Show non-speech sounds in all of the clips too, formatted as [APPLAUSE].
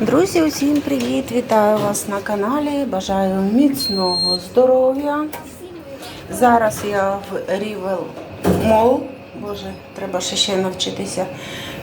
Друзі, усім привіт! Вітаю вас на каналі. Бажаю міцного здоров'я. Зараз я в Рівел Мол. Боже, треба ще ще навчитися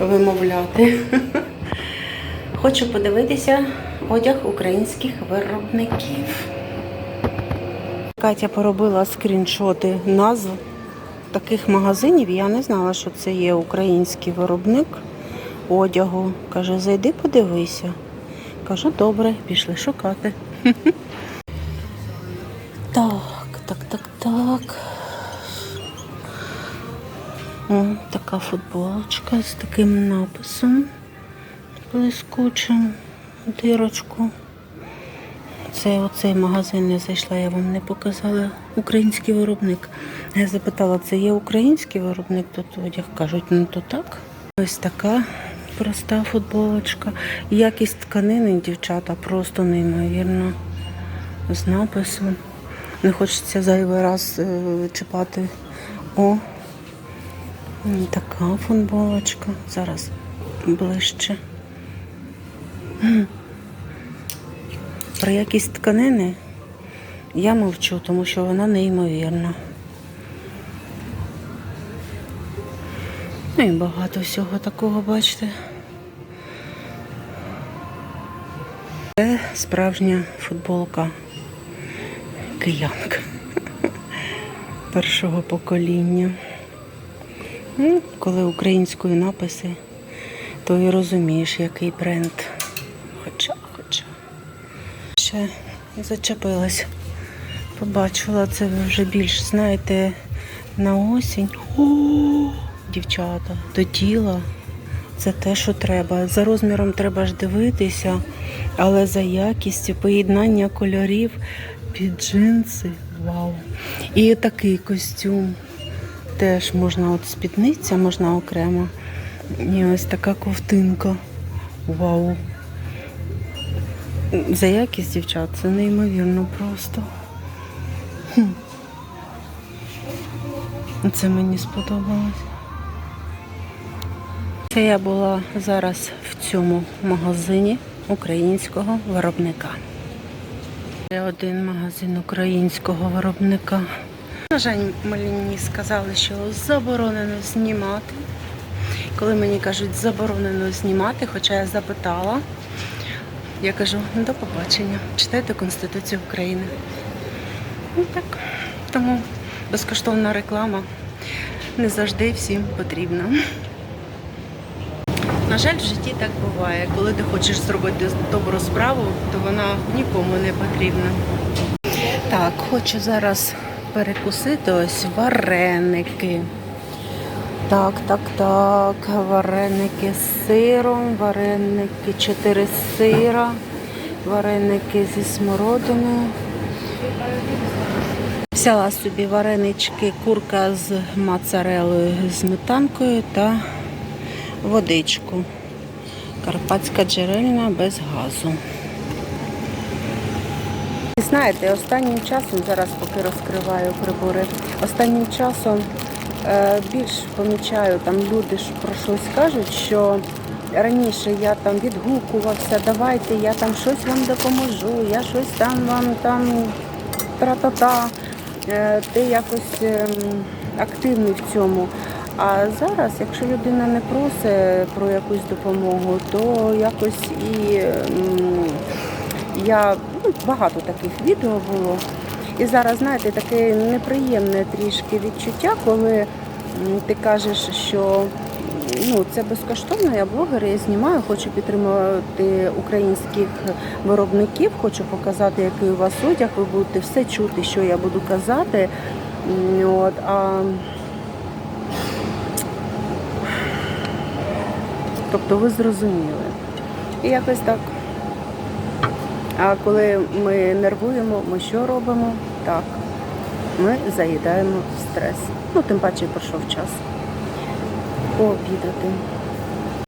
вимовляти. [LAUGHS] Хочу подивитися одяг українських виробників. Катя поробила скріншоти назв таких магазинів. Я не знала, що це є український виробник одягу. Каже, зайди, подивися. Кажу, добре, пішли шукати. [LAUGHS] Так, так, так, так. О, така футболочка з таким написом блискучим, дирочку. Це оцей магазин не зайшла, я вам не показала. Український виробник. Я запитала, це є український виробник тут одяг? Кажуть, ну то так. Ось така проста футболочка. Якість тканини, дівчата, просто неймовірно. З написом. Не хочеться зайвий раз е, чіпати. О, така футболочка. Зараз ближче. Про якість тканини я мовчу, тому що вона неймовірна. Ну і багато всього такого, бачите. Це справжня футболка киянка першого покоління. Ну, коли українською написи, то і розумієш, який бренд. Хоча, хоча. Ще зачепилась. Побачила це вже більш, знаєте, на осінь. О, дівчата, до тіла. Це те, що треба. За розміром треба ж дивитися, але за якістю поєднання кольорів під джинси. Вау. І такий костюм. Теж можна от спідниця, можна окремо. І ось така ковтинка. Вау. За якість, дівчат, це неймовірно просто. Хм. Це мені сподобалось. Це я була зараз в цьому магазині українського виробника. Це один магазин українського виробника. На жаль, мені сказали, що заборонено знімати. Коли мені кажуть, заборонено знімати, хоча я запитала, я кажу, «Ну, до побачення. Читайте Конституцію України. Ну так. Тому безкоштовна реклама не завжди всім потрібна. На жаль, в житті так буває. Коли ти хочеш зробити добру справу, то вона нікому не потрібна. Так, хочу зараз перекусити ось вареники. Так, так, так. Вареники з сиром, вареники 4 сира, вареники зі смородиною. Взяла собі варенички, курка з моцарелою, з сметанкою та водичку. Карпатська джерельна без газу. І Знаєте, останнім часом, зараз поки розкриваю прибори, останнім часом е, більш помічаю, там люди ж про щось кажуть, що раніше я там відгукувався, давайте я там щось вам допоможу, я щось там вам там тра-та-та, е, ти якось ем, активний в цьому. А зараз, якщо людина не просить про якусь допомогу, то якось і я ну, багато таких відео було. І зараз, знаєте, таке неприємне трішки відчуття, коли ти кажеш, що ну, це безкоштовно, я блогер, я знімаю, хочу підтримувати українських виробників, хочу показати, який у вас одяг, ви будете все чути, що я буду казати. От, а Тобто ви зрозуміли. І якось так. А коли ми нервуємо, ми що робимо? Так. Ми заїдаємо стрес. Ну, тим паче пройшов час. Пообідати.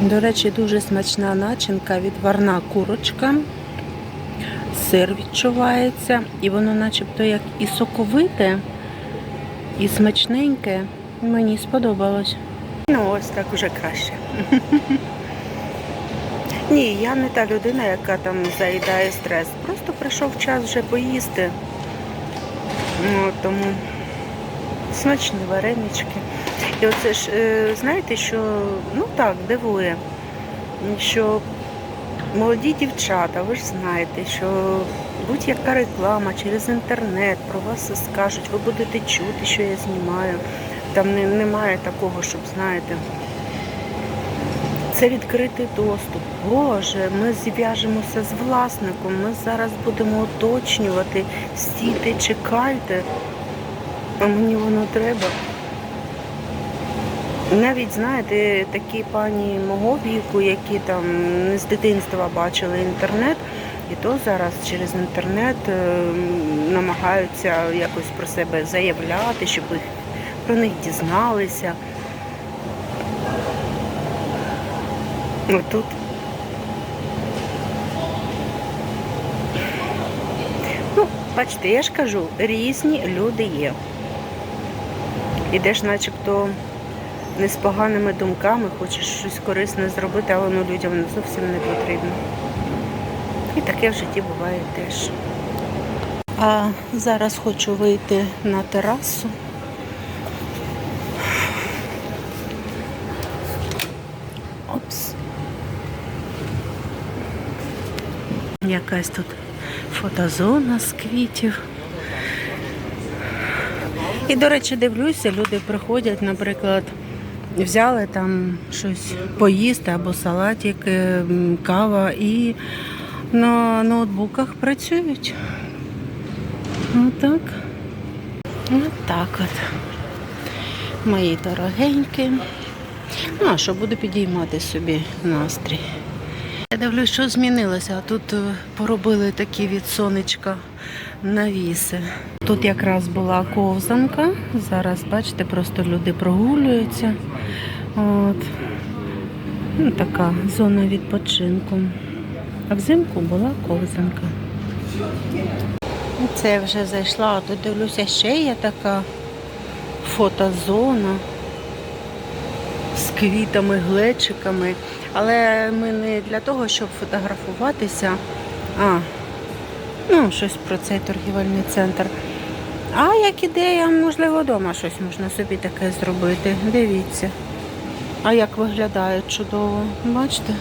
До речі, дуже смачна начинка, відварна курочка. Сир відчувається, і воно начебто як і соковите, і смачненьке. Мені сподобалось. Ну, ось так уже краще. Ні, я не та людина, яка там заїдає стрес. Просто прийшов час вже поїсти. Ну, тому смачні варенички. І оце ж, е, знаєте, що ну так, дивує, що молоді дівчата, ви ж знаєте, що будь-яка реклама через інтернет про вас скажуть, ви будете чути, що я знімаю. Там немає такого, щоб знаєте. Це відкритий доступ. Боже, ми зв'яжемося з власником, ми зараз будемо уточнювати, стійте, чекайте, а мені воно треба. Навіть, знаєте, такі пані мого віку, які там з дитинства бачили інтернет, і то зараз через інтернет е, намагаються якось про себе заявляти, щоб їх, про них дізналися. Отут. Ну, бачите, я ж кажу, різні люди є. Ідеш начебто не з поганими думками, хочеш щось корисне зробити, а воно людям зовсім не потрібно. І таке в житті буває теж. А зараз хочу вийти на терасу. Якась тут фотозона з квітів. І, до речі, дивлюся, люди приходять, наприклад, взяли там щось поїсти або салатик, е, кава і на ноутбуках працюють. Отак. Отак от. Мої дорогенькі. Ну, а що буду підіймати собі настрій. Дивлюсь, що змінилося. Тут е, поробили такі від сонечка навіси. Тут якраз була ковзанка. Зараз, бачите, просто люди прогулюються. От. Ну, така зона відпочинку. А взимку була ковзанка. Це я вже зайшла, а тут дивлюся, ще є така фотозона з квітами, глечиками. Але ми не для того, щоб фотографуватися. А, ну, щось про цей торгівельний центр. А як ідея, можливо, вдома щось можна собі таке зробити. Дивіться. А як виглядає чудово. Бачите?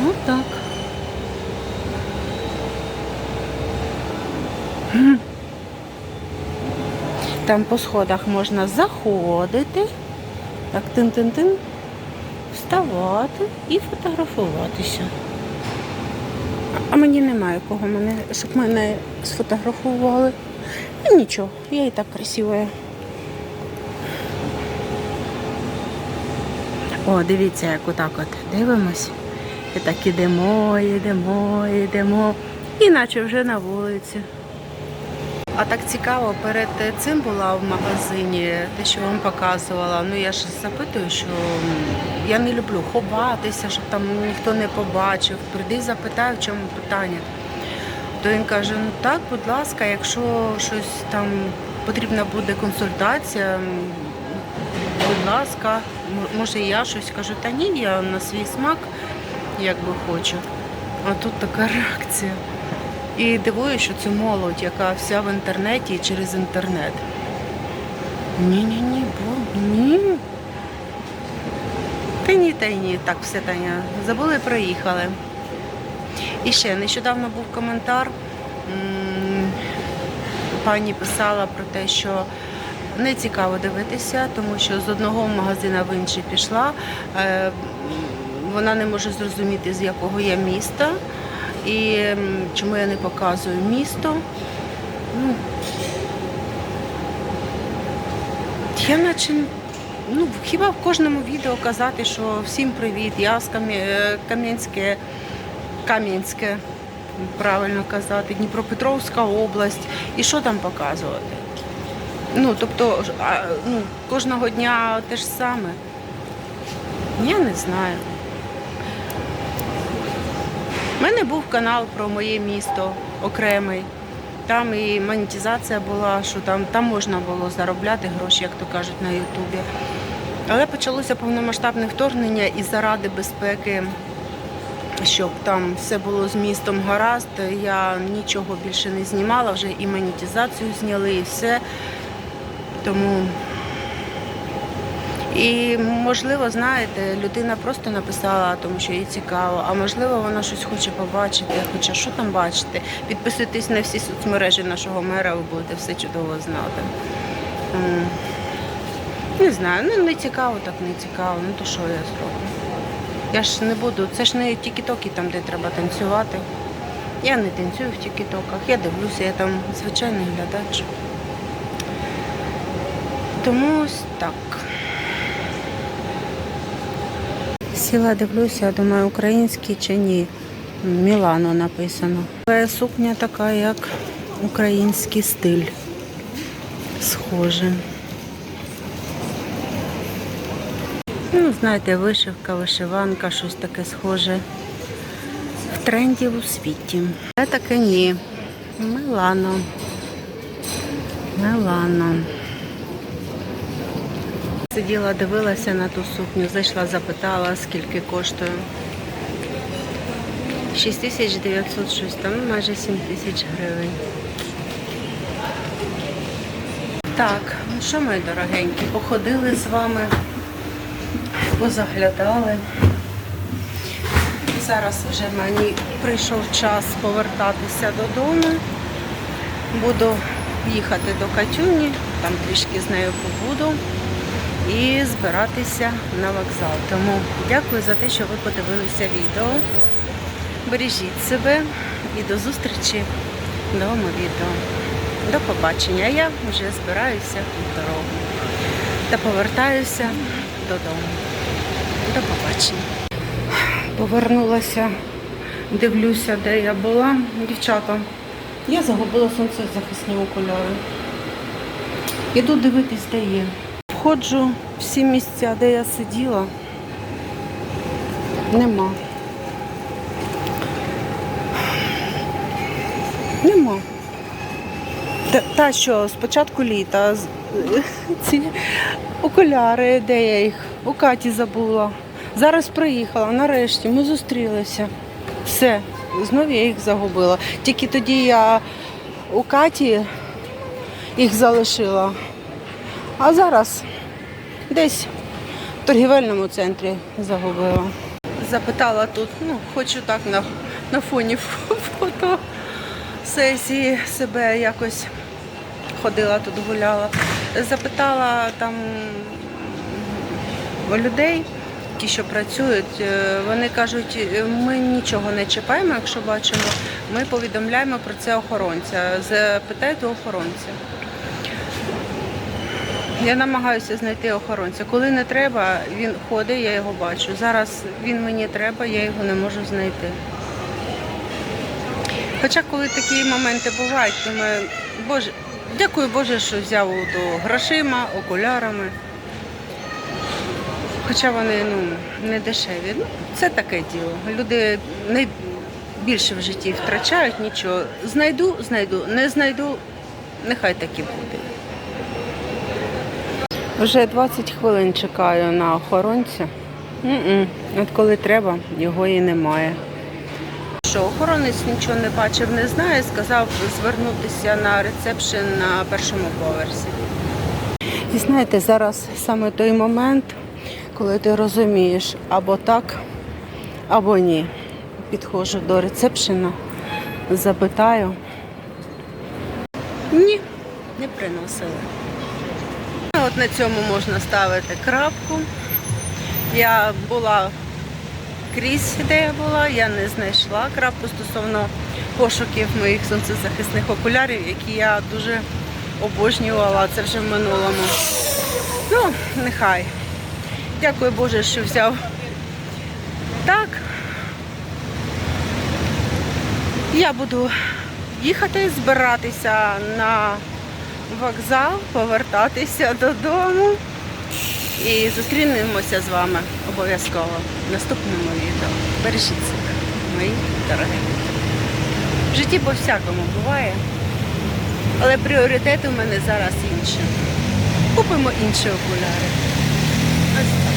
Отак. Гм. Там по сходах можна заходити. Так, тин-тин-тин, вставати і фотографуватися. А мені немає кого мене, щоб мене сфотографували. Ну, нічого, я і так красива. О, дивіться, як отак от дивимось. І так ідемо, йдемо, йдемо. Іначе вже на вулиці. А так цікаво, перед цим була в магазині, те, що вам показувала. Ну я ж запитую, що я не люблю ховатися, щоб там ніхто не побачив. Прийди, запитаю, в чому питання. То він каже: ну так, будь ласка, якщо щось там потрібна буде консультація, будь ласка, може я щось кажу, та ні, я на свій смак як би хочу. А тут така реакція. І дивує, що це молодь, яка вся в інтернеті і через інтернет. Ні-ні-ні, бо ні. Та ні, та ні, так все Таня. Забули, проїхали. І ще нещодавно був коментар. Пані писала про те, що не цікаво дивитися, тому що з одного магазина в інший пішла. Е, Вона не може зрозуміти, з якого я міста і чому я не показую місто. Ну, я наче ну, хіба в кожному відео казати, що всім привіт, я з е, Кам'янське, Кам'янське, правильно казати, Дніпропетровська область. І що там показувати? Ну, тобто, ну, кожного дня те ж саме. Я не знаю. У мене був канал про моє місто окремий. Там і монетизація була, що там, там можна було заробляти гроші, як то кажуть, на Ютубі. Але почалося повномасштабне вторгнення і заради безпеки щоб там все було з містом гаразд. Я нічого більше не знімала, вже і монетизацію зняли, і все. Тому і можливо, знаєте, людина просто написала, тому що їй цікаво, а можливо, вона щось хоче побачити. Хоча що там бачити? Підписуйтесь на всі соцмережі нашого мера, ви будете все чудово знати. Не знаю, ну не цікаво, так не цікаво. Ну то що я зроблю? Я ж не буду, це ж не тікі-токи там, де треба танцювати. Я не танцюю в тікі-токах, я дивлюся, я там звичайний глядач. Тому ось так. Сіла дивлюся, думаю, український чи ні. Мілано написано. Але сукня така, як український стиль. Схоже. Ну, знаєте, вишивка, вишиванка, щось таке схоже. В тренді у світі. Це таке ні. Милано. Милано. Сиділа, дивилася на ту сукню, зайшла, запитала, скільки коштує. 6900 щось там, майже 7 тисяч гривень. Так, ну що, мої дорогенькі, походили з вами, позаглядали. Зараз вже мені прийшов час повертатися додому. Буду їхати до Катюні, там трішки з нею побуду і збиратися на вокзал. Тому дякую за те, що ви подивилися відео. Бережіть себе і до зустрічі в новому відео. До побачення. Я вже збираюся в дорогу та повертаюся додому. До побачення. Повернулася, дивлюся, де я була. Дівчата, я загубила сонцезахисні окуляри. Іду дивитись, де є. Входжу в всі місця, де я сиділа. Нема. Нема. Та, що, з початку літа [LAUGHS] ці окуляри, де я їх? У Каті забула. Зараз приїхала, нарешті ми зустрілися. Все, знов я їх загубила. Тільки тоді я у Каті їх залишила. А зараз десь в торгівельному центрі загубила. Запитала тут, ну, хочу так на, на фоні фото сесії себе якось ходила тут, гуляла. Запитала там людей, ті, що працюють, е, вони кажуть, «Е, ми нічого не чіпаємо, якщо бачимо, ми повідомляємо про це охоронця. Запитайте охоронця. Я намагаюся знайти охоронця. Коли не треба, він ходить, я його бачу. Зараз він мені треба, я його не можу знайти. Хоча коли такі моменти бувають, думаю, Боже, дякую Боже, що взяв до грошима, окулярами. Хоча вони ну, не дешеві. Ну, це таке діло. Люди найбільше в житті втрачають нічого. Знайду, знайду, не знайду, нехай так і буде. Вже 20 хвилин чекаю на охоронця. М-м. От коли треба, його і немає. Що охоронець нічого не бачив, не знає, сказав звернутися на ресепшн на першому поверсі. І знаєте, зараз саме той момент, коли ти розумієш або так, або ні. Підходжу до ресепшена, запитаю. Ні, не приносили. От на цьому можна ставити крапку. Я була крізь, де я була, я не знайшла крапку стосовно пошуків моїх сонцезахисних окулярів, які я дуже обожнювала, це вже в минулому. Ну, нехай. Дякую Боже, що взяв так. Я буду їхати, збиратися на вокзал, повертатися додому. І зустрінемося з вами обов'язково в наступному відео. Бережіть себе, мої дорогі. В житті по всякому буває. Але пріоритет у мене зараз інший. Купимо інші окуляри. Ось так.